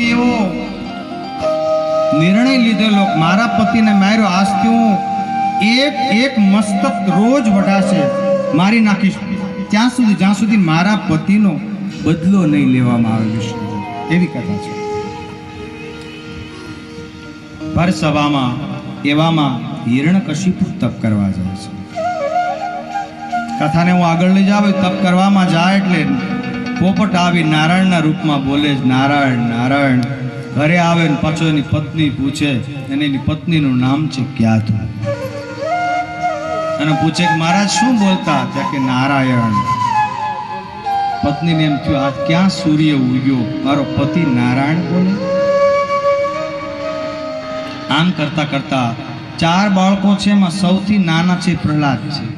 એવો નિર્ણય લીધેલો મારા પતિને માર્યો, આજથી હું એક એક મસ્તક રોજ વઢાશે મારી નાખીશ. ત્યાં સુધી, જ્યાં સુધી મારા પતિનો બદલો નહીં લેવામાં આવ્યો છે એવી કથા છે. ભર સભામાં, એવામાં હિરણ્યકશિપુ તપ કરવા જાય છે. કથાને હું આગળ લઈ જાવ તપ કરવામાં જાય એટલે પોપટ આવી નારાયણના રૂપમાં બોલે છે, નારાયણ નારાયણ. ઘરે આવે ને પાછો એની પત્ની પૂછે અને એની પત્નીનું નામ છે ક્યાતુ અને પૂછે કે, મહારાજ, શું બોલતા ત્યાં કે નારાયણ? પત્નીને એમ થયું આ ક્યાં સૂર્ય ઉગ્યો? મારો પતિ નારાયણ બોલે? આમ કરતા કરતા ચાર બાળકો છે એમાં સૌથી નાના છે, પ્રહલાદ છે.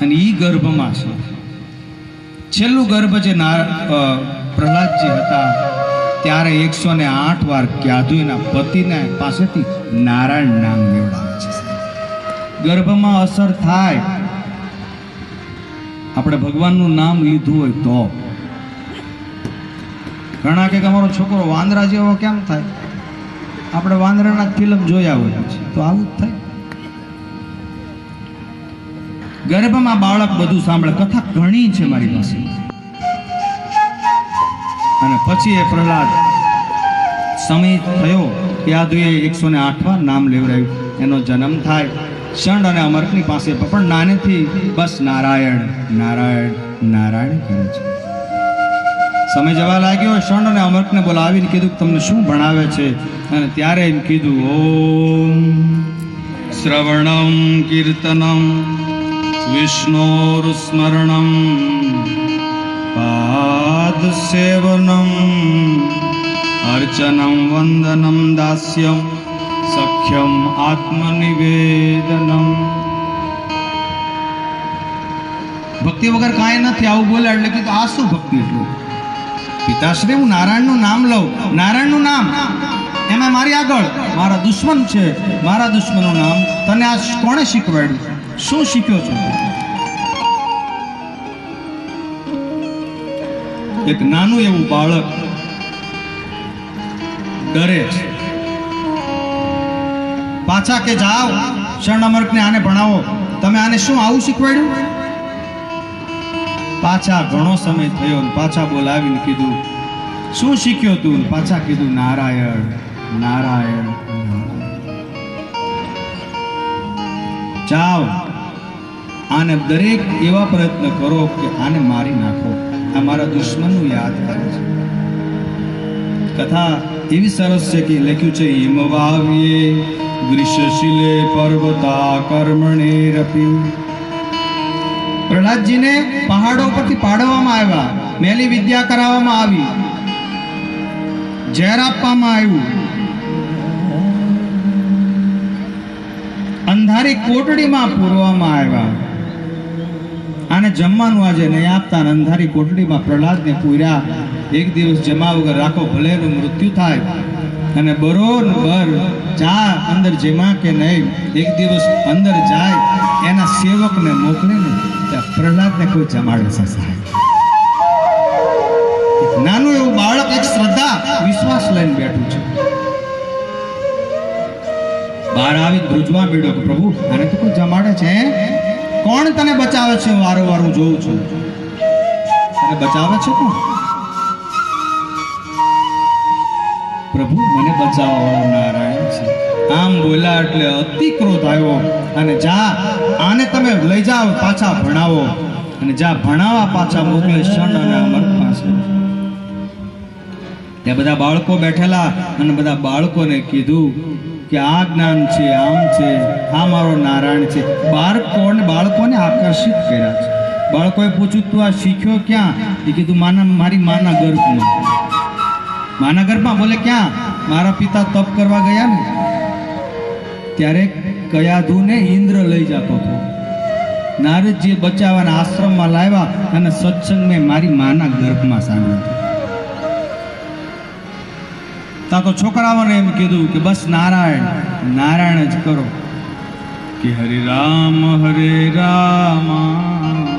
અને ઈ ગર્ભમાં છે. છેલ્લું ગર્ભ જે પ્રહલાદજી હતા, ત્યારે એકસો ને આઠ વાર ક્યાદુના પતિને પાસેથી નારાયણ નામ મેળવે છે. ગર્ભમાં અસર થાય. આપણે ભગવાનનું નામ લીધું હોય તો. ઘણા કે અમારો છોકરો વાંદરા જેવો કેમ થાય? આપણે વાંદરાના ફિલ્મ જોયા હોય છે તો આવું જ થાય. ગર્ભમાં બાળક બધું સાંભળે. કથા ઘણી છે મારી પાસે. અને પછી એ પ્રહલાદ સમય થયો ત્યાં યાદુએ એકસો ને આઠમાં નામ લેવડાવ્યું. એનો જન્મ થાય શંડ અને અમરકની પાસે પણ નાનેથી બસ નારાયણ નારાયણ નારાયણ કરે છે. સમય જવા લાગ્યો શણ અને અમરકને બોલાવીને કીધું કે તમને શું ભણાવે છે? અને ત્યારે એમ કીધું, ઓમ શ્રવણમ કીર્તનમ વિષ્ણોરુસ્મરણમ पादसेवनम् અર્ચનમ વંદનમ દાસ્યમ સખ્યમ આત્મનિવેદનમ ભક્તિ વગર કાંઈ નથી, આવું બોલે એટલે કીધું આ શું ભક્તિ એટલું. પિતાશ્રી, હું નારાયણનું નામ લઉં. નારાયણનું નામ. એમાં મારી આગળ મારા દુશ્મન છે. મારા દુશ્મનનું નામ. તને આ કોણે શીખવાડ્યું? શું શીખ્યો છો. એક નાનું એવું બાળક ડરે છે. પાછા કે જાઓ શરણામર્કને આને ભણાવો. તમે આને શું આવું શીખવાડ્યું? પાછા ઘણો સમય થયો ને પાછા બોલાવીને કીધું, શું શીખ્યો તું? ને પાછા કીધું નારાયણ નારાયણ. જાઓ. આને દરેક એવા પ્રયત્ન કરો કે આને મારી નાખો. આ મારા દુશ્મનનું યાદ કરે છે. કથા એવી સરસ છે કે લખ્યું છે હિમવાવીએ વાવ્યે પર્વતા કર્મણે રપી પ્રહલાદજીને પહાડો પરથી પાડવામાં આવ્યા. મેલી વિદ્યા કરાવવામાં આવી. ઝેર આપવામાં આવ્યું. અંધારી કોટડીમાં પૂરવામાં આવ્યા. આને જમવાનું આજે નહીં આપતા અંધારી કોટડીમાં પ્રહલાદને પૂર્યા. એક દિવસ જમા વગર રાખો ભલેનું મૃત્યુ થાય. અને બરોર બર જા અંદર જેમાં કે નહીં, એક દિવસ અંદર જાય, એના સેવકને મોકલે ને ત્યાં પ્રહલાદને કોઈ જમાડે છે સાહેબ. નાનું એવું બાળક, એક શ્રદ્ધા, વિશ્વાસ લઈને બેઠું છે. બહાર આવી ધ્રુજવા મેળો કે પ્રભુ અને તો કોઈ જમાડે છે? કોણ તને બચાવે છે? વારું વારું જોઉં છું. તને બચાવે છે કોણ? પ્રભુ, મને બચાવવા વાળો નારાયણ છે. આમ બોલ્યા એટલે અતિ ક્રોધ આવ્યો. અને જા, આને તમે લઈ જાઓ, પાછા ભણાવો. અને જા ભણાવવા પાછા મોકલે શણ અને અમર પાસે. ત્યાં બધા બાળકો બેઠેલા અને બધા બાળકોને કીધું કે આ જ્ઞાન છે, આમ છે, આ મારો નારાયણ છે. બાળકોને બાળકોને આકર્ષિત કર્યા છે. બાળકોએ પૂછ્યું, તું આ શીખ્યો ક્યાં? એ કીધું, માના, મારી માના ગર્ભમાં. માના ગર્ભમાં? બોલે, ક્યાં? મારા પિતા તપ કરવા ગયા ને? ત્યારે કયાધુને ઇન્દ્ર લઈ જતો હતો. નારદજી બચાવવાના આશ્રમમાં લાવ્યા અને સત્સંગ મેં મારી માના ગર્ભમાં સાંભળ્યો. તા તો છોકરાઓને એમ કીધું કે બસ નારાયણ નારાયણ જ કરો. કે હરે રામ હરે રામ.